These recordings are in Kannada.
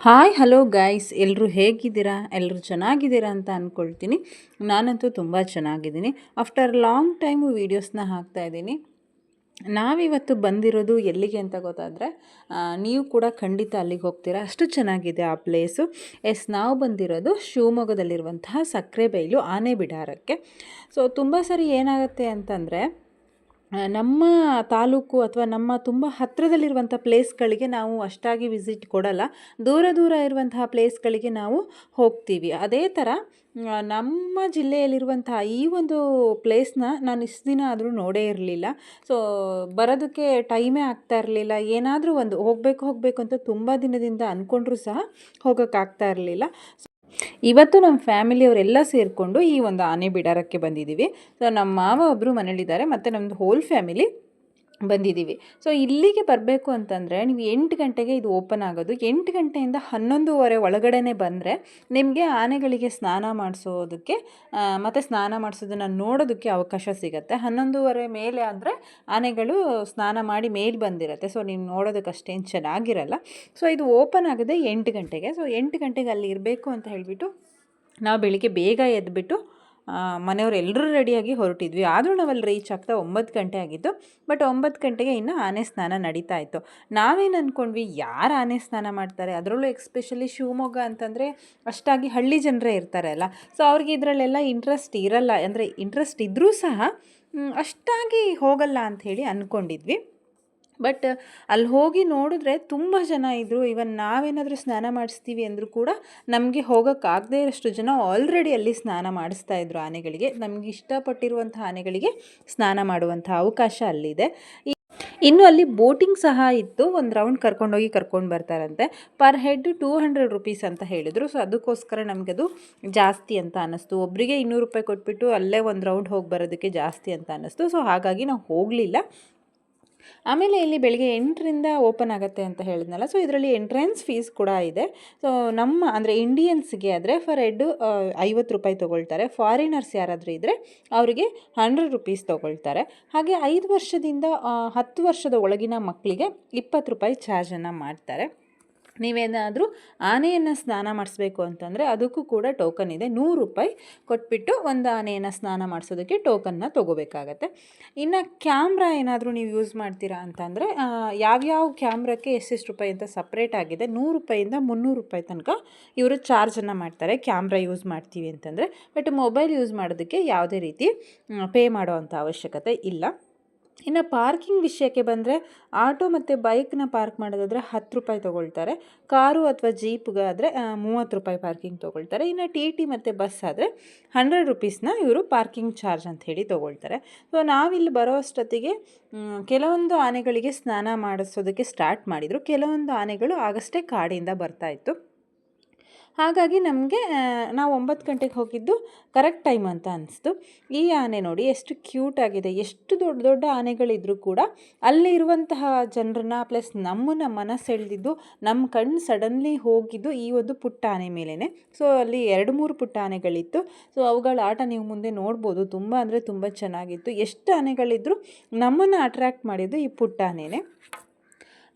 ಹಾಯ್, ಹಲೋ ಗಾಯ್ಸ್ ಎಲ್ಲರೂ ಹೇಗಿದ್ದೀರಾ? ಎಲ್ಲರೂ ಚೆನ್ನಾಗಿದ್ದೀರಾ ಅಂತ ಅಂದ್ಕೊಳ್ತೀನಿ ನಾನಂತೂ ತುಂಬ ಚೆನ್ನಾಗಿದ್ದೀನಿ. ಆಫ್ಟರ್ ಲಾಂಗ್ ಟೈಮು ವೀಡಿಯೋಸ್ನ ಹಾಕ್ತಾ ಇದ್ದೀನಿ. ನಾವಿವತ್ತು ಬಂದಿರೋದು ಎಲ್ಲಿಗೆ ಅಂತ ಗೊತ್ತಾದರೆ ನೀವು ಕೂಡ ಖಂಡಿತ ಅಲ್ಲಿಗೆ ಹೋಗ್ತೀರಾ. ಅಷ್ಟು ಚೆನ್ನಾಗಿದೆ ಆ ಪ್ಲೇಸು. ಎಸ್, ನಾವು ಬಂದಿರೋದು ಶಿವಮೊಗ್ಗದಲ್ಲಿರುವಂತಹ ಸಕ್ಕರೆಬೈಲು ಆನೆ ಬಿಡಾರಕ್ಕೆ ಸೊ, ತುಂಬ ಸರಿ ಏನಾಗುತ್ತೆ ಅಂತಂದರೆ ನಮ್ಮ ತಾಲೂಕು ಅಥವಾ ನಮ್ಮ ತುಂಬ ಹತ್ತಿರದಲ್ಲಿರುವಂಥ ಪ್ಲೇಸ್ಗಳಿಗೆ ನಾವು ಅಷ್ಟಾಗಿ ವಿಸಿಟ್ ಕೊಡಲ್ಲ. ದೂರ ದೂರ ಇರುವಂತಹ ಪ್ಲೇಸ್ಗಳಿಗೆ ನಾವು ಹೋಗ್ತೀವಿ. ಅದೇ ಥರ ನಮ್ಮ ಜಿಲ್ಲೆಯಲ್ಲಿರುವಂತಹ ಈ ಒಂದು ಪ್ಲೇಸ್ನ ನಾನು ಇಷ್ಟು ದಿನ ಆದರೂ ನೋಡೇ ಇರಲಿಲ್ಲ. ಸೊ, ಬರೋದಕ್ಕೆ ಟೈಮೇ ಆಗ್ತಾ ಇರಲಿಲ್ಲ. ಏನಾದರೂ ಒಂದು ಹೋಗಬೇಕು ಹೋಗಬೇಕು ಅಂತ ತುಂಬ ದಿನದಿಂದ ಅಂದ್ಕೊಂಡ್ರೂ ಸಹ ಹೋಗೋಕ್ಕಾಗ್ತಾ ಇರಲಿಲ್ಲ. ಇವತ್ತು ನಮ್ಮ ಫ್ಯಾಮಿಲಿಯವರೆಲ್ಲ ಸೇರಿಕೊಂಡು ಈ ಒಂದು ಆನೆ ಬಿಡಾರಕ್ಕೆ ಬಂದಿದ್ದೀವಿ. ಸೊ ನಮ್ಮ ಮಾವ ಒಬ್ಬರು ಮನೇಲಿದ್ದಾರೆ, ಮತ್ತು ನಮ್ಮದು ಹೋಲ್ ಫ್ಯಾಮಿಲಿ ಬಂದಿದ್ದೀವಿ. ಸೊ ಇಲ್ಲಿಗೆ ಬರಬೇಕು ಅಂತಂದರೆ ನೀವು ಎಂಟು ಗಂಟೆಗೆ ಇದು ಓಪನ್ ಆಗೋದು. ಎಂಟು ಗಂಟೆಯಿಂದ ಹನ್ನೊಂದುವರೆ ಒಳಗಡೆನೆ ಬಂದರೆ ನಿಮಗೆ ಆನೆಗಳಿಗೆ ಸ್ನಾನ ಮಾಡಿಸೋದಕ್ಕೆ ಮತ್ತು ಸ್ನಾನ ಮಾಡಿಸೋದನ್ನು ನೋಡೋದಕ್ಕೆ ಅವಕಾಶ ಸಿಗುತ್ತೆ. ಹನ್ನೊಂದುವರೆ ಮೇಲೆ ಅಂದರೆ ಆನೆಗಳು ಸ್ನಾನ ಮಾಡಿ ಮೇಲೆ ಬಂದಿರುತ್ತೆ. ಸೊ ನೀವು ನೋಡೋದಕ್ಕೆ ಅಷ್ಟೇನು ಚೆನ್ನಾಗಿರಲ್ಲ. ಸೊ ಇದು ಓಪನ್ ಆಗಿದೆ ಎಂಟು ಗಂಟೆಗೆ. ಸೊ ಎಂಟು ಗಂಟೆಗೆ ಅಲ್ಲಿ ಇರಬೇಕು ಅಂತ ಹೇಳಿಬಿಟ್ಟು ನಾವು ಬೆಳಿಗ್ಗೆ ಬೇಗ ಎದ್ದುಬಿಟ್ಟು ಮನೆಯವ್ರು ಎಲ್ಲರೂ ರೆಡಿಯಾಗಿ ಹೊರಟಿದ್ವಿ. ಆದರೂ ನಾವು ಅಲ್ಲಿ ರೀಚ್ ಆಗ್ತಾ ಒಂಬತ್ತು ಗಂಟೆ ಆಗಿತ್ತು. ಬಟ್ ಒಂಬತ್ತು ಗಂಟೆಗೆ ಇನ್ನು ಆನೆ ಸ್ನಾನ ನಡೀತಾ ಇತ್ತು. ನಾವೇನು ಅಂದ್ಕೊಂಡ್ವಿ ಯಾರು ಆನೆ ಸ್ನಾನ ಮಾಡ್ತಾರೆ? ಅದರಲ್ಲೂ ಎಕ್ಸ್ಪೆಷಲಿ ಶಿವಮೊಗ್ಗ ಅಂತಂದರೆ ಅಷ್ಟಾಗಿ ಹಳ್ಳಿ ಜನರೇ ಇರ್ತಾರೆ ಅಲ್ಲ. ಸೊ ಅವ್ರಿಗೆ ಇದರಲ್ಲೆಲ್ಲ ಇಂಟ್ರೆಸ್ಟ್ ಇರಲ್ಲ. ಅಂದರೆ ಇಂಟ್ರೆಸ್ಟ್ ಇದ್ದರೂ ಸಹ ಅಷ್ಟಾಗಿ ಹೋಗಲ್ಲ ಅಂಥೇಳಿ ಅಂದ್ಕೊಂಡಿದ್ವಿ ಬಟ್ ಅಲ್ಲಿ ಹೋಗಿ ನೋಡಿದ್ರೆ ತುಂಬ ಜನ ಇದ್ದರು ಇವನ್ ನಾವೇನಾದರೂ ಸ್ನಾನ ಮಾಡಿಸ್ತೀವಿ ಅಂದರೂ ಕೂಡ ನಮಗೆ ಹೋಗೋಕ್ಕಾಗದೇ ಇರೋಷ್ಟು ಜನ ಆಲ್ರೆಡಿ ಅಲ್ಲಿ ಸ್ನಾನ ಮಾಡಿಸ್ತಾ ಇದ್ರು ಆನೆಗಳಿಗೆ. ನಮಗೆ ಇಷ್ಟಪಟ್ಟಿರುವಂಥ ಆನೆಗಳಿಗೆ ಸ್ನಾನ ಮಾಡುವಂಥ ಅವಕಾಶ ಅಲ್ಲಿದೆ. ಇನ್ನು ಅಲ್ಲಿ ಬೋಟಿಂಗ್ ಸಹ ಇತ್ತು. ಒಂದು ರೌಂಡ್ ಕರ್ಕೊಂಡೋಗಿ ಕರ್ಕೊಂಡು ಬರ್ತಾರಂತೆ. Per head two hundred rupees ಅಂತ ಹೇಳಿದರು. ಸೊ ಅದಕ್ಕೋಸ್ಕರ ನಮಗದು ಜಾಸ್ತಿ ಅಂತ ಅನ್ನಿಸ್ತು. ಒಬ್ಬರಿಗೆ ಇನ್ನೂರು ರೂಪಾಯಿ ಕೊಟ್ಬಿಟ್ಟು ಅಲ್ಲೇ ಒಂದು ರೌಂಡ್ ಹೋಗಿ ಬರೋದಕ್ಕೆ ಜಾಸ್ತಿ ಅಂತ ಅನ್ನಿಸ್ತು. ಸೊ ಹಾಗಾಗಿ ನಾವು ಹೋಗಲಿಲ್ಲ. ಆಮೇಲೆ ಇಲ್ಲಿ ಬೆಳಿಗ್ಗೆ ಎಂಟರಿಂದ ಓಪನ್ ಆಗುತ್ತೆ ಅಂತ ಹೇಳಿದ್ನಲ್ಲ ಸೊ ಇದರಲ್ಲಿ ಎಂಟ್ರೆನ್ಸ್ ಫೀಸ್ ಕೂಡ ಇದೆ. ಸೊ ನಮ್ಮ, ಅಂದರೆ ಇಂಡಿಯನ್ಸ್ಗೆ ಆದರೆ ಫಾರ್ ಎಡ್ಡು ಐವತ್ತು ರೂಪಾಯಿ ತೊಗೊಳ್ತಾರೆ. ಫಾರಿನರ್ಸ್ ಯಾರಾದರೂ ಇದ್ದರೆ ಅವರಿಗೆ ಹಂಡ್ರೆಡ್ ರುಪೀಸ್ ತೊಗೊಳ್ತಾರೆ. ಹಾಗೆ ಐದು ವರ್ಷದಿಂದ ಹತ್ತು ವರ್ಷದ ಒಳಗಿನ ಮಕ್ಕಳಿಗೆ ಇಪ್ಪತ್ತು ರೂಪಾಯಿ ಚಾರ್ಜನ್ನು ಮಾಡ್ತಾರೆ. ನೀವೇನಾದರೂ ಆನೆಯನ್ನು ಸ್ನಾನ ಮಾಡಿಸ್ಬೇಕು ಅಂತಂದರೆ ಅದಕ್ಕೂ ಕೂಡ ಟೋಕನ್ ಇದೆ. ನೂರು ರೂಪಾಯಿ ಕೊಟ್ಬಿಟ್ಟು ಒಂದು ಆನೆಯನ್ನು ಸ್ನಾನ ಮಾಡಿಸೋದಕ್ಕೆ ಟೋಕನ್ನ ತೊಗೋಬೇಕಾಗತ್ತೆ. ಇನ್ನು ಕ್ಯಾಮ್ರಾ ಏನಾದರೂ ನೀವು ಯೂಸ್ ಮಾಡ್ತೀರಾ ಅಂತಂದರೆ ಯಾವ್ಯಾವ ಕ್ಯಾಮ್ರಾಕ್ಕೆ ಎಷ್ಟೆಷ್ಟು ರೂಪಾಯಿ ಅಂತ ಸಪ್ರೇಟ್ ಆಗಿದೆ, ನೂರು ರೂಪಾಯಿಂದ ಮುನ್ನೂರು ರೂಪಾಯಿ ತನಕ ಇವರು ಚಾರ್ಜನ್ನು ಮಾಡ್ತಾರೆ, ಕ್ಯಾಮ್ರಾ ಯೂಸ್ ಮಾಡ್ತೀವಿ ಅಂತಂದರೆ. ಬಟ್ ಮೊಬೈಲ್ ಯೂಸ್ ಮಾಡೋದಕ್ಕೆ ಯಾವುದೇ ರೀತಿ ಪೇ ಮಾಡೋ ಅಂಥ ಅವಶ್ಯಕತೆ ಇಲ್ಲ. ಇನ್ನು ಪಾರ್ಕಿಂಗ್ ವಿಷಯಕ್ಕೆ ಬಂದರೆ ಆಟೋ ಮತ್ತು ಬೈಕ್ನ ಪಾರ್ಕ್ ಮಾಡೋದಾದರೆ ಹತ್ತು ರೂಪಾಯಿ ತೊಗೊಳ್ತಾರೆ. ಕಾರು ಅಥವಾ ಜೀಪ್ಗಾದರೆ ಮೂವತ್ತು ರೂಪಾಯಿ ಪಾರ್ಕಿಂಗ್ ತೊಗೊಳ್ತಾರೆ. ಇನ್ನು ಟಿ ಟಿ ಮತ್ತು ಬಸ್ ಆದರೆ ಹಂಡ್ರೆಡ್ ರುಪೀಸ್ನ ಇವರು ಪಾರ್ಕಿಂಗ್ ಚಾರ್ಜ್ ಅಂತ ಹೇಳಿ ತೊಗೊಳ್ತಾರೆ. ಸೊ ನಾವಿಲ್ಲಿ ಬರೋ ಅಷ್ಟೊತ್ತಿಗೆ ಕೆಲವೊಂದು ಆನೆಗಳಿಗೆ ಸ್ನಾನ ಮಾಡಿಸೋದಕ್ಕೆ ಸ್ಟಾರ್ಟ್ ಮಾಡಿದರು. ಕೆಲವೊಂದು ಆನೆಗಳು ಆಗಷ್ಟೇ ಕಾಡಿಂದ ಬರ್ತಾ ಇತ್ತು. ಹಾಗಾಗಿ ನಮಗೆ ನಾವು ಒಂಬತ್ತು ಗಂಟೆಗೆ ಹೋಗಿದ್ದು ಕರೆಕ್ಟ್ ಟೈಮ್ ಅಂತ ಅನಿಸ್ತು. ಈ ಆನೆ ನೋಡಿ ಎಷ್ಟು ಕ್ಯೂಟ್ ಆಗಿದೆ. ಎಷ್ಟು ದೊಡ್ಡ ದೊಡ್ಡ ಆನೆಗಳಿದ್ರೂ ಕೂಡ ಅಲ್ಲಿ ಇರುವಂತಹ ಜನರನ್ನ ಪ್ಲಸ್ ನಮ್ಮನ್ನ ಮನಸ್ಸೆಳೆದಿದ್ದು ನಮ್ಮ ಕಣ್ಣು ಸಡನ್ಲಿ ಹೋಗಿದ್ದು ಈ ಒಂದು ಪುಟ್ಟ ಆನೆ ಮೇಲೇ ಸೊ ಅಲ್ಲಿ ಎರಡು ಮೂರು ಪುಟ್ಟ ಆನೆಗಳಿತ್ತು. ಸೊ ಅವುಗಳ ಆಟ ನೀವು ಮುಂದೆ ನೋಡ್ಬೋದು. ತುಂಬ ಅಂದರೆ ತುಂಬ ಚೆನ್ನಾಗಿತ್ತು. ಎಷ್ಟು ಆನೆಗಳಿದ್ರು ನಮ್ಮನ್ನು ಅಟ್ರ್ಯಾಕ್ಟ್ ಮಾಡಿದ್ದು ಈ ಪುಟ್ಟ ಆನೆನೇ.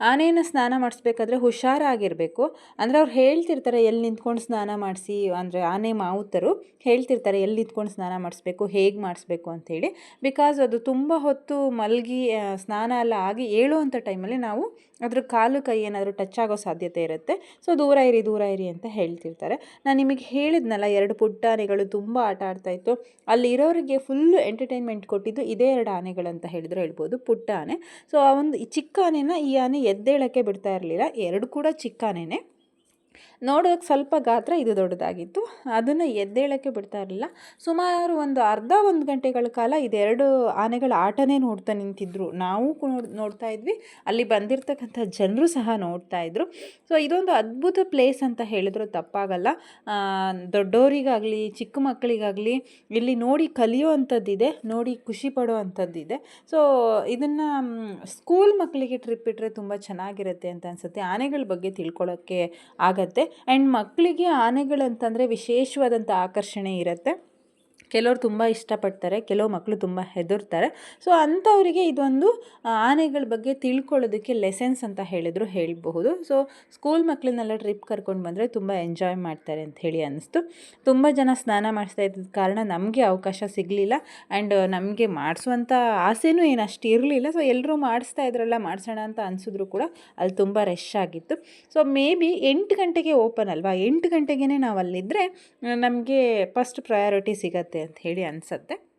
ಆನೆಯನ್ನು ಸ್ನಾನ ಮಾಡಿಸ್ಬೇಕಾದ್ರೆ ಹುಷಾರಾಗಿರಬೇಕು. ಅಂದರೆ ಅವ್ರು ಹೇಳ್ತಿರ್ತಾರೆ, ಎಲ್ಲಿ ನಿಂತ್ಕೊಂಡು ಸ್ನಾನ ಮಾಡಿಸಿ, ಅಂದರೆ ಆನೆ ಮಾವುತರು ಹೇಳ್ತಿರ್ತಾರೆ, ಎಲ್ಲಿ ನಿಂತ್ಕೊಂಡು ಸ್ನಾನ ಮಾಡಿಸ್ಬೇಕು, ಹೇಗೆ ಮಾಡಿಸ್ಬೇಕು ಅಂಥೇಳಿ ಬಿಕಾಸ್ ಅದು ತುಂಬ ಹೊತ್ತು ಮಲಗಿ ಸ್ನಾನ ಎಲ್ಲ ಆಗಿ ಏಳುವಂಥ ಟೈಮಲ್ಲಿ ನಾವು ಅದ್ರ ಕಾಲು ಕೈ ಏನಾದರೂ ಟಚ್ ಆಗೋ ಸಾಧ್ಯತೆ ಇರುತ್ತೆ. ಸೊ ದೂರ ಇರಿ ದೂರ ಇರಿ ಅಂತ ಹೇಳ್ತಿರ್ತಾರೆ. ನಾನು ನಿಮಗೆ ಹೇಳಿದ್ನಲ್ಲ, ಎರಡು ಪುಟ್ಟ ಆನೆಗಳು ತುಂಬ ಆಟ ಆಡ್ತಾ ಇತ್ತು. ಅಲ್ಲಿ ಇರೋರಿಗೆ ಫುಲ್ಲು ಎಂಟರ್ಟೈನ್ಮೆಂಟ್ ಕೊಟ್ಟಿದ್ದು ಇದೇ ಎರಡು ಆನೆಗಳಂತ ಹೇಳಿದ್ರು ಹೇಳ್ಬೋದು, ಪುಟ್ಟ ಆನೆ. ಸೊ ಆ ಒಂದು ಚಿಕ್ಕ ಆನೆನ ಈ ಆನೆ ಎದ್ದೇಳಕ್ಕೆ ಬಿಡ್ತಾ ಇರಲಿಲ್ಲ. ಎರಡು ಕೂಡ ಚಿಕ್ಕ ಆನೆನೇ ನೋಡೋಕೆ ಸ್ವಲ್ಪ ಗಾತ್ರ ಇದು ದೊಡ್ಡದಾಗಿತ್ತು. ಅದನ್ನು ಎದ್ದೇಳಕ್ಕೆ ಬಿಡ್ತಾ ಇರಲಿಲ್ಲ. ಸುಮಾರು ಒಂದು ಅರ್ಧ ಒಂದು ಗಂಟೆಗಳ ಕಾಲ ಇದೆರಡು ಆನೆಗಳ ಆಟನೇ ನೋಡ್ತಾ ನಿಂತಿದ್ರು. ನಾವು ನೋಡ್ತಾ ಇದ್ವಿ. ಅಲ್ಲಿ ಬಂದಿರತಕ್ಕಂಥ ಜನರು ಸಹ ನೋಡ್ತಾ ಇದ್ರು. ಸೊ ಇದೊಂದು ಅದ್ಭುತ ಪ್ಲೇಸ್ ಅಂತ ಹೇಳಿದ್ರು. ತಪ್ಪಾಗಲ್ಲ. ದೊಡ್ಡೋರಿಗಾಗಲಿ, ಚಿಕ್ಕ ಮಕ್ಕಳಿಗಾಗಲಿ, ಇಲ್ಲಿ ನೋಡಿ ಕಲಿಯೋ ಅಂಥದ್ದಿದೆ ನೋಡಿ ಖುಷಿ ಪಡೋ ಅಂಥದ್ದಿದೆ ಸೊ ಇದನ್ನು ಸ್ಕೂಲ್ ಮಕ್ಕಳಿಗೆ ಟ್ರಿಪ್ ಇಟ್ಟರೆ ತುಂಬ ಚೆನ್ನಾಗಿರುತ್ತೆ ಅಂತ ಅನಿಸುತ್ತೆ. ಆನೆಗಳ ಬಗ್ಗೆ ತಿಳ್ಕೊಳ್ಳೋಕ್ಕೆ ಆಗತ್ತೆ. ಆ್ಯಂಡ್ ಮಕ್ಕಳಿಗೆ ಆನೆಗಳಂತಂದರೆ ವಿಶೇಷವಾದಂಥ ಆಕರ್ಷಣೆ ಇರುತ್ತೆ. ಕೆಲವರು ತುಂಬ ಇಷ್ಟಪಡ್ತಾರೆ, ಕೆಲವು ಮಕ್ಕಳು ತುಂಬ ಹೆದರ್ತಾರೆ. ಸೊ ಅಂಥವರಿಗೆ ಇದೊಂದು ಆನೆಗಳ ಬಗ್ಗೆ ತಿಳ್ಕೊಳ್ಳೋದಕ್ಕೆ ಲೆಸನ್ಸ್ ಅಂತ ಹೇಳಿದ್ರು ಹೇಳಬಹುದು. ಸೊ ಸ್ಕೂಲ್ ಮಕ್ಕಳನ್ನೆಲ್ಲ ಟ್ರಿಪ್ ಕರ್ಕೊಂಡು ಬಂದರೆ ತುಂಬ ಎಂಜಾಯ್ ಮಾಡ್ತಾರೆ ಅಂತ ಹೇಳಿ ಅನ್ನಿಸ್ತು. ತುಂಬ ಜನ ಸ್ನಾನ ಮಾಡಿಸ್ತಾ ಇದ್ದ ಕಾರಣ ನಮಗೆ ಅವಕಾಶ ಸಿಗಲಿಲ್ಲ. ಆ್ಯಂಡ್ ನಮಗೆ ಮಾಡಿಸುವಂಥ ಆಸೆನೂ ಏನು ಅಷ್ಟು ಇರಲಿಲ್ಲ. ಸೊ ಎಲ್ಲರೂ ಮಾಡಿಸ್ತಾ ಇದ್ರಲ್ಲ, ಮಾಡಿಸೋಣ ಅಂತ ಅನಿಸಿದ್ರು ಕೂಡ ಅಲ್ಲಿ ತುಂಬ ರಶ್ ಆಗಿತ್ತು. ಸೊ ಮೇ ಬಿ ಎಂಟು ಗಂಟೆಗೆ ಓಪನ್ ಅಲ್ವಾ? ಎಂಟು ಗಂಟೆಗೇ ನಾವು ಅಲ್ಲಿದ್ದರೆ ನಮಗೆ ಫಸ್ಟ್ ಪ್ರಯಾರಿಟಿ ಸಿಗತ್ತೆ. ಅಂತ ಹೇಳಿ ಅನಿಸತ್ತೆ.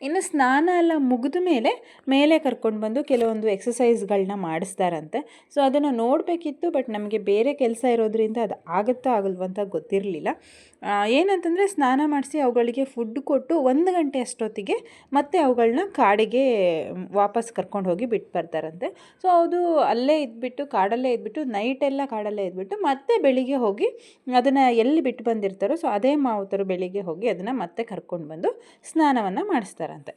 ಇನ್ನು ಸ್ನಾನ ಎಲ್ಲ ಮುಗಿದ ಮೇಲೆ ಮೇಲೆ ಕರ್ಕೊಂಡು ಬಂದು ಕೆಲವೊಂದು ಎಕ್ಸಸೈಸ್ಗಳನ್ನ ಮಾಡಿಸ್ತಾರಂತೆ. ಸೊ ಅದನ್ನು ನೋಡಬೇಕಿತ್ತು ಬಟ್ ನಮಗೆ ಬೇರೆ ಕೆಲಸ ಇರೋದ್ರಿಂದ ಅದು ಆಗುತ್ತಾ ಆಗಲ್ವಂತ ಗೊತ್ತಿರಲಿಲ್ಲ. ಏನಂತಂದರೆ ಸ್ನಾನ ಮಾಡಿಸಿ ಅವುಗಳಿಗೆ ಫುಡ್ ಕೊಟ್ಟು ಒಂದು ಗಂಟೆ ಅಷ್ಟೊತ್ತಿಗೆ ಮತ್ತೆ ಅವುಗಳನ್ನ ಕಾಡಿಗೆ ವಾಪಸ್ ಕರ್ಕೊಂಡು ಹೋಗಿ ಬಿಟ್ಟು ಬರ್ತಾರಂತೆ. ಸೊ ಅದು ಅಲ್ಲೇ ಇದ್ಬಿಟ್ಟು, ಕಾಡಲ್ಲೇ ಇದ್ಬಿಟ್ಟು ನೈಟೆಲ್ಲ ಕಾಡಲ್ಲೇ ಇದ್ಬಿಟ್ಟು ಮತ್ತೆ ಬೆಳಿಗ್ಗೆ ಹೋಗಿ ಅದನ್ನು ಎಲ್ಲಿ ಬಿಟ್ಟು ಬಂದಿರ್ತಾರೋ ಸೊ ಅದೇ ಮಾವುತರು ಬೆಳಿಗ್ಗೆ ಹೋಗಿ ಅದನ್ನು ಮತ್ತೆ ಕರ್ಕೊಂಡು ಬಂದು ಸ್ನಾನವನ್ನು ಮಾಡಿಸ್ತಾರಂತೆ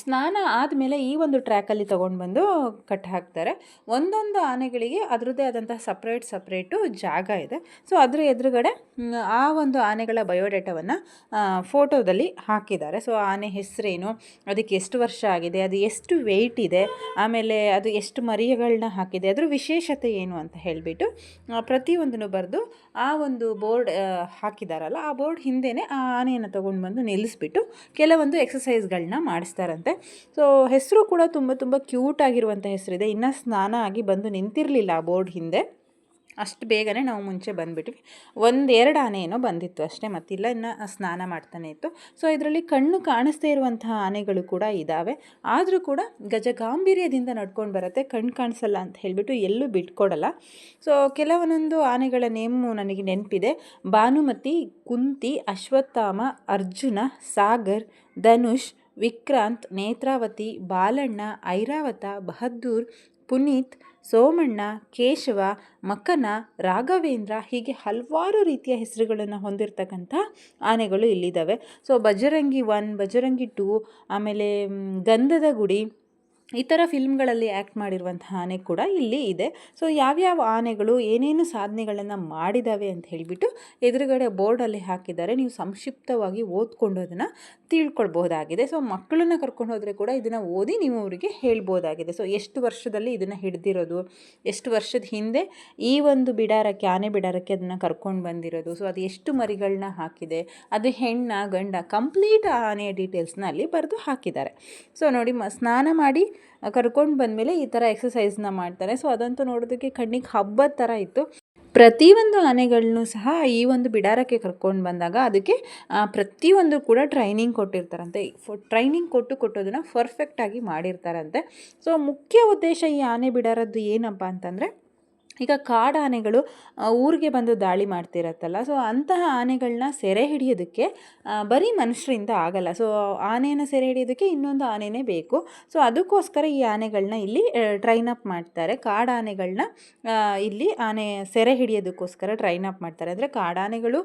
ಸ್ನಾನ ಆದಮೇಲೆ ಈ ಒಂದು ಟ್ರ್ಯಾಕಲ್ಲಿ ತೊಗೊಂಡು ಬಂದು ಕಟ್ ಹಾಕ್ತಾರೆ. ಒಂದೊಂದು ಆನೆಗಳಿಗೆ ಅದರದ್ದೇ ಆದಂತಹ ಸಪ್ರೇಟ್ ಸಪ್ರೇಟು ಜಾಗ ಇದೆ. ಸೊ ಅದರ ಎದುರುಗಡೆ ಆ ಒಂದು ಆನೆಗಳ ಬಯೋಡೇಟಾವನ್ನು ಫೋಟೋದಲ್ಲಿ ಹಾಕಿದ್ದಾರೆ. ಸೊ ಆನೆ ಹೆಸರೇನು? ಅದಕ್ಕೆ ಎಷ್ಟು ವರ್ಷ ಆಗಿದೆ? ಅದು ಎಷ್ಟು ವೆಯ್ಟ್ ಇದೆ? ಆಮೇಲೆ ಅದು ಎಷ್ಟು ಮರಿಯಗಳನ್ನ ಹಾಕಿದೆ? ಅದರ ವಿಶೇಷತೆ ಏನು ಅಂತ ಹೇಳಿಬಿಟ್ಟು ಪ್ರತಿಯೊಂದನ್ನು ಬರೆದು ಆ ಒಂದು ಬೋರ್ಡ್ ಹಾಕಿದಾರಲ್ಲ, ಆ ಬೋರ್ಡ್ ಹಿಂದೆಯೇ ಆ ಆನೆಯನ್ನು ತೊಗೊಂಡು ಬಂದು ನಿಲ್ಲಿಸ್ಬಿಟ್ಟು, ಕೆಲವೊಂದು ಎಕ್ಸಸೈಸ್ಗಳನ್ನ ಮಾಡಿಸ್ತಾರಂತೆ ಸೊ ಹೆಸರು ಕೂಡ ತುಂಬ ತುಂಬ ಕ್ಯೂಟ್ ಆಗಿರುವಂಥ ಹೆಸರಿದೆ. ಇನ್ನು ಸ್ನಾನ ಆಗಿ ಬಂದು ನಿಂತಿರಲಿಲ್ಲ ಆ ಬೋರ್ಡ್ ಹಿಂದೆ. ಅಷ್ಟು ಬೇಗನೆ ನಾವು ಮುಂಚೆ ಬಂದುಬಿಟ್ವಿ. ಒಂದೆರಡು ಆನೆ ಏನೋ ಬಂದಿತ್ತು ಅಷ್ಟೇ, ಮತ್ತಿಲ್ಲ, ಇನ್ನು ಸ್ನಾನ ಮಾಡ್ತಾನೆ ಇತ್ತು. ಸೊ ಇದರಲ್ಲಿ ಕಣ್ಣು ಕಾಣಿಸ್ದೇ ಇರುವಂತಹ ಆನೆಗಳು ಕೂಡ ಇದ್ದಾವೆ ಆದರೂ ಕೂಡ ಗಜ ಗಾಂಭೀರ್ಯದಿಂದ ನಡ್ಕೊಂಡು ಬರುತ್ತೆ ಕಣ್ಣು ಕಾಣಿಸಲ್ಲ ಅಂತ ಹೇಳಿಬಿಟ್ಟು ಎಲ್ಲೂ ಬಿಟ್ಕೊಡಲ್ಲ. ಸೊ ಕೆಲವೊಂದೊಂದು ಆನೆಗಳ ನೇಮು ನನಗೆ ನೆನಪಿದೆ. ಭಾನುಮತಿ, ಕುಂತಿ, ಅಶ್ವತ್ಥಾಮ, ಅರ್ಜುನ, ಸಾಗರ್, ಧನುಷ್ ವಿಕ್ರಾಂತ್, ನೇತ್ರಾವತಿ, ಬಾಲಣ್ಣ, ಐರಾವತ, ಬಹದ್ದೂರ್, ಪುನೀತ್, ಸೋಮಣ್ಣ, ಕೇಶವ ಮಕ್ಕನ ರಾಘವೇಂದ್ರ ಹೀಗೆ ಹಲವಾರು ರೀತಿಯ ಹೆಸರುಗಳನ್ನು ಹೊಂದಿರತಕ್ಕಂಥ ಆನೆಗಳು ಇಲ್ಲಿದ್ದಾವೆ. So Bajrangi one Bajrangi two ಆಮೇಲೆ ಗಂಧದ ಗುಡಿ ಥರ ಫಿಲ್ಮ್ಗಳಲ್ಲಿ ಆ್ಯಕ್ಟ್ ಮಾಡಿರುವಂಥ ಆನೆ ಕೂಡ ಇಲ್ಲಿ ಇದೆ. ಸೊ ಯಾವ್ಯಾವ ಆನೆಗಳು ಏನೇನು ಸಾಧನೆಗಳನ್ನು ಮಾಡಿದ್ದಾವೆ ಅಂತ ಹೇಳಿಬಿಟ್ಟು ಎದುರುಗಡೆ ಬೋರ್ಡಲ್ಲಿ ಹಾಕಿದ್ದಾರೆ. ನೀವು ಸಂಕ್ಷಿಪ್ತವಾಗಿ ಓದ್ಕೊಂಡು ಅದನ್ನು ತಿಳ್ಕೊಳ್ಬೋದಾಗಿದೆ ಸೊ ಮಕ್ಕಳನ್ನ ಕರ್ಕೊಂಡು ಹೋದರೆ ಕೂಡ ಇದನ್ನು ಓದಿ ನೀವು ಅವರಿಗೆ ಹೇಳ್ಬೋದಾಗಿದೆ. ಸೊ ಎಷ್ಟು ವರ್ಷದಲ್ಲಿ ಇದನ್ನು ಹಿಡ್ದಿರೋದು? ಎಷ್ಟು ವರ್ಷದ ಹಿಂದೆ ಈ ಒಂದು ಬಿಡಾರಕ್ಕೆ, ಆನೆ ಬಿಡಾರಕ್ಕೆ ಅದನ್ನು ಕರ್ಕೊಂಡು ಬಂದಿರೋದು? ಸೊ ಅದು ಎಷ್ಟು ಮರಿಗಳನ್ನ ಹಾಕಿದೆ? ಅದು ಹೆಣ್ಣ, ಗಂಡ ಕಂಪ್ಲೀಟ್ ಆನೆಯ ಡೀಟೇಲ್ಸ್ನ ಅಲ್ಲಿ ಬರೆದು ಹಾಕಿದ್ದಾರೆ. ಸೊ ನೋಡಿ ಸ್ನಾನ ಮಾಡಿ ಕರ್ಕೊಂಡು ಬಂದಮೇಲೆ ಈ ಥರ ಎಕ್ಸಸೈಸ್ನ ಮಾಡ್ತಾರೆ. ಸೊ ಅದಂತೂ ನೋಡೋದಕ್ಕೆ ಕಣ್ಣಿಗೆ ಹಬ್ಬದ ಥರ ಇತ್ತು. ಪ್ರತಿಯೊಂದು ಆನೆಗಳನ್ನೂ ಸಹ ಈ ಒಂದು ಬಿಡಾರಕ್ಕೆ ಕರ್ಕೊಂಡು ಬಂದಾಗ ಅದಕ್ಕೆ ಪ್ರತಿಯೊಂದು ಕೂಡ ಟ್ರೈನಿಂಗ್ ಕೊಟ್ಟಿರ್ತಾರಂತೆ. ಟ್ರೈನಿಂಗ್ ಕೊಟ್ಟು ಕೊಟ್ಟೋದನ್ನು ಪರ್ಫೆಕ್ಟಾಗಿ ಮಾಡಿರ್ತಾರಂತೆ. ಸೊ ಮುಖ್ಯ ಉದ್ದೇಶ ಈ ಆನೆ ಬಿಡಾರದ್ದು ಏನಪ್ಪ ಅಂತಂದರೆ ಈಗ ಕಾಡಾನೆಗಳು ಆನೆಗಳು ಊರಿಗೆ ಬಂದು ದಾಳಿ ಮಾಡ್ತಿರತ್ತಲ್ಲ. ಸೊ ಅಂತಹ ಆನೆಗಳನ್ನ ಸೆರೆ ಹಿಡಿಯೋದಕ್ಕೆ ಬರೀ ಮನುಷ್ಯರಿಂದ ಆಗಲ್ಲ. ಸೊ ಆನೆಯನ್ನು ಸೆರೆ ಹಿಡಿಯೋದಕ್ಕೆ ಇನ್ನೊಂದು ಆನೆನೇ ಬೇಕು. ಸೊ ಅದಕ್ಕೋಸ್ಕರ ಈ ಆನೆಗಳನ್ನ ಇಲ್ಲಿ ಟ್ರೈನ್ ಅಪ್ ಮಾಡ್ತಾರೆ. ಕಾಡಾನೆಗಳನ್ನ ಇಲ್ಲಿ ಆನೆ ಸೆರೆ ಹಿಡಿಯೋದಕ್ಕೋಸ್ಕರ ಟ್ರೈನ್ ಅಪ್ ಮಾಡ್ತಾರೆ. ಅಂದರೆ ಕಾಡಾನೆಗಳು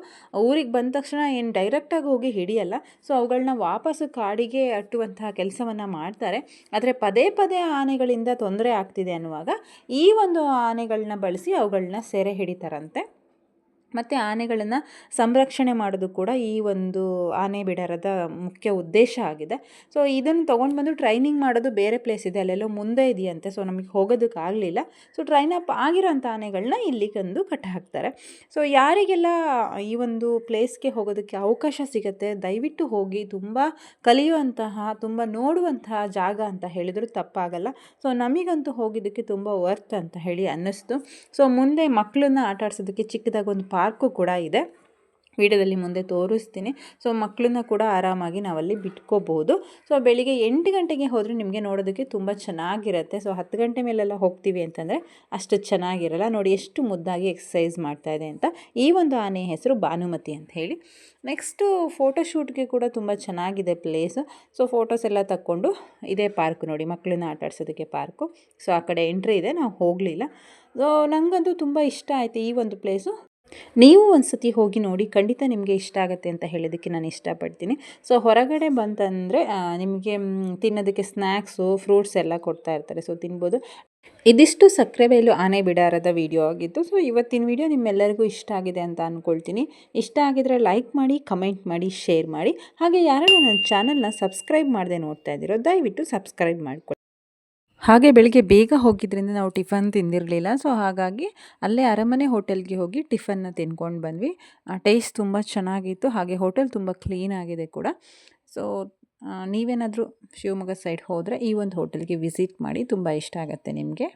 ಊರಿಗೆ ಬಂದ ತಕ್ಷಣ ಏನು ಡೈರೆಕ್ಟಾಗಿ ಹೋಗಿ ಹಿಡಿಯಲ್ಲ. ಸೊ ಅವುಗಳನ್ನ ವಾಪಸ್ಸು ಕಾಡಿಗೆ ಅಟ್ಟುವಂತಹ ಕೆಲಸವನ್ನು ಮಾಡ್ತಾರೆ. ಆದರೆ ಪದೇ ಪದೇ ಆನೆಗಳಿಂದ ತೊಂದರೆ ಆಗ್ತಿದೆ ಅನ್ನುವಾಗ ಈ ಒಂದು ಆನೆಗಳನ್ನ ಬಳಸಿ ಅವುಗಳನ್ನ ಸೆರೆ ಹಿಡಿತಾರಂತೆ. ಮತ್ತು ಆನೆಗಳನ್ನು ಸಂರಕ್ಷಣೆ ಮಾಡೋದು ಕೂಡ ಈ ಒಂದು ಆನೆ ಬಿಡಾರದ ಮುಖ್ಯ ಉದ್ದೇಶ ಆಗಿದೆ. ಸೊ ಇದನ್ನು ತೊಗೊಂಡು ಬಂದು ಟ್ರೈನಿಂಗ್ ಮಾಡೋದು ಬೇರೆ ಪ್ಲೇಸ್ ಇದೆ. ಅಲ್ಲೆಲ್ಲೋ ಮುಂದೆ ಇದೆಯಂತೆ. ಸೊ ನಮಗೆ ಹೋಗೋದಕ್ಕಾಗಲಿಲ್ಲ ಸೊ ಟ್ರೈನ್ ಅಪ್ ಆಗಿರೋಂಥ ಆನೆಗಳನ್ನ ಇಲ್ಲಿ ತಂದು ಕಟ್ಟಿ ಹಾಕ್ತಾರೆ ಸೊ ಯಾರಿಗೆಲ್ಲ ಈ ಒಂದು ಪ್ಲೇಸ್ಗೆ ಹೋಗೋದಕ್ಕೆ ಅವಕಾಶ ಸಿಗುತ್ತೆ, ದಯವಿಟ್ಟು ಹೋಗಿ ತುಂಬ ಕಲಿಯುವಂತಹ, ತುಂಬ ನೋಡುವಂತಹ ಜಾಗ ಅಂತ ಹೇಳಿದರೂ ತಪ್ಪಾಗಲ್ಲ. ಸೊ ನಮಗಂತೂ ಹೋಗಿದ್ದಕ್ಕೆ ತುಂಬ ವರ್ತ್ ಅಂತ ಹೇಳಿ ಅನ್ನಿಸ್ತು. ಸೊ ಮುಂದೆ ಮಕ್ಕಳನ್ನ ಆಟ ಆಡ್ಸೋದಕ್ಕೆ ಚಿಕ್ಕದಾಗಿ ಒಂದು ಪಾರ್ಕು ಕೂಡ ಇದೆ. ವಿಡಿಯೋದಲ್ಲಿ ಮುಂದೆ ತೋರಿಸ್ತೀನಿ. ಸೊ ಮಕ್ಕಳನ್ನ ಕೂಡ ಆರಾಮಾಗಿ ನಾವಲ್ಲಿ ಬಿಟ್ಕೋಬಹುದು ಸೊ ಬೆಳಿಗ್ಗೆ ಎಂಟು ಗಂಟೆಗೆ ಹೋದರೆ ನಿಮಗೆ ನೋಡೋದಕ್ಕೆ ತುಂಬ ಚೆನ್ನಾಗಿರುತ್ತೆ. ಸೊ ಹತ್ತು ಗಂಟೆ ಮೇಲೆಲ್ಲ ಹೋಗ್ತೀವಿ ಅಂತಂದರೆ ಅಷ್ಟು ಚೆನ್ನಾಗಿರಲ್ಲ. ನೋಡಿ, ಎಷ್ಟು ಮುದ್ದಾಗಿ ಎಕ್ಸಸೈಸ್ ಮಾಡ್ತಾ ಇದೆ ಅಂತ. ಈ ಒಂದು ಆನೆ ಹೆಸರು ಭಾನುಮತಿ ಅಂತ ಹೇಳಿ. ನೆಕ್ಸ್ಟು ಫೋಟೋಶೂಟ್ಗೆ ಕೂಡ ತುಂಬ ಚೆನ್ನಾಗಿದೆ ಪ್ಲೇಸು ಸೊ ಫೋಟೋಸ್ ಎಲ್ಲ ತಕ್ಕೊಂಡು ಇದೇ ಪಾರ್ಕ್ ನೋಡಿ. ಮಕ್ಕಳನ್ನ ಆಟ ಆಡ್ಸೋದಕ್ಕೆ ಪಾರ್ಕು. ಸೊ ಆ ಕಡೆ ಎಂಟ್ರಿ ಇದೆ. ನಾವು ಹೋಗಲಿಲ್ಲ. ಸೊ ನನಗಂತೂ ತುಂಬ ಇಷ್ಟ ಆಯಿತು ಈ ಒಂದು ಪ್ಲೇಸು ನೀವು ಒಂದು ಸತಿ ಹೋಗಿ ನೋಡಿ, ಖಂಡಿತ ನಿಮಗೆ ಇಷ್ಟ ಆಗುತ್ತೆ ಅಂತ ಹೇಳೋದಕ್ಕೆ ನಾನು ಇಷ್ಟಪಡ್ತೀನಿ. ಸೊ ಹೊರಗಡೆ ಬಂತಂದರೆ ನಿಮಗೆ ತಿನ್ನೋದಕ್ಕೆ ಸ್ನ್ಯಾಕ್ಸು ಫ್ರೂಟ್ಸ್ ಎಲ್ಲ ಕೊಡ್ತಾ ಇರ್ತಾರೆ. ಸೊ ತಿನ್ಬೋದು. ಇದಿಷ್ಟು ಸಕ್ಕರೆ ಬೇಲು ಆನೆ ಬಿಡಾರದ ವಿಡಿಯೋ ಆಗಿತ್ತು. ಸೊ ಇವತ್ತಿನ ವಿಡಿಯೋ ನಿಮ್ಮೆಲ್ಲರಿಗೂ ಇಷ್ಟ ಆಗಿದೆ ಅಂತ ಅಂದ್ಕೊಳ್ತೀನಿ ಇಷ್ಟ ಆಗಿದ್ರೆ ಲೈಕ್ ಮಾಡಿ ಕಮೆಂಟ್ ಮಾಡಿ ಶೇರ್ ಮಾಡಿ. ಹಾಗೆ ಯಾರನ್ನ ನನ್ನ ಚಾನಲ್ನ ಸಬ್ಸ್ಕ್ರೈಬ್ ಮಾಡದೆ ನೋಡ್ತಾ ಇದ್ದೀರೋ, ದಯವಿಟ್ಟು ಸಬ್ಸ್ಕ್ರೈಬ್ ಮಾಡ್ಕೊಳ್ಳಿ ಹಾಗೆ ಬೆಳಿಗ್ಗೆ ಬೇಗ ಹೋಗಿದ್ದರಿಂದ ನಾವು ಟಿಫನ್ ತಿಂದಿರಲಿಲ್ಲ. ಸೊ ಹಾಗಾಗಿ ಅಲ್ಲೇ ಅರಮನೆ ಹೋಟೆಲ್ಗೆ ಹೋಗಿ ಟಿಫನ್ನ ತಿನ್ಕೊಂಡು ಬಂದ್ವಿ. ಟೇಸ್ಟ್ ತುಂಬ ಚೆನ್ನಾಗಿತ್ತು. ಹಾಗೆ ಹೋಟೆಲ್ ತುಂಬ ಕ್ಲೀನ್ ಆಗಿದೆ ಕೂಡ. ಸೊ ನೀವೇನಾದರೂ ಶಿವಮೊಗ್ಗ ಸೈಡ್ ಹೋದರೆ ಈ ಒಂದು ಹೋಟೆಲ್ಗೆ ವಿಸಿಟ್ ಮಾಡಿ ತುಂಬ ಇಷ್ಟ ಆಗುತ್ತೆ ನಿಮಗೆ.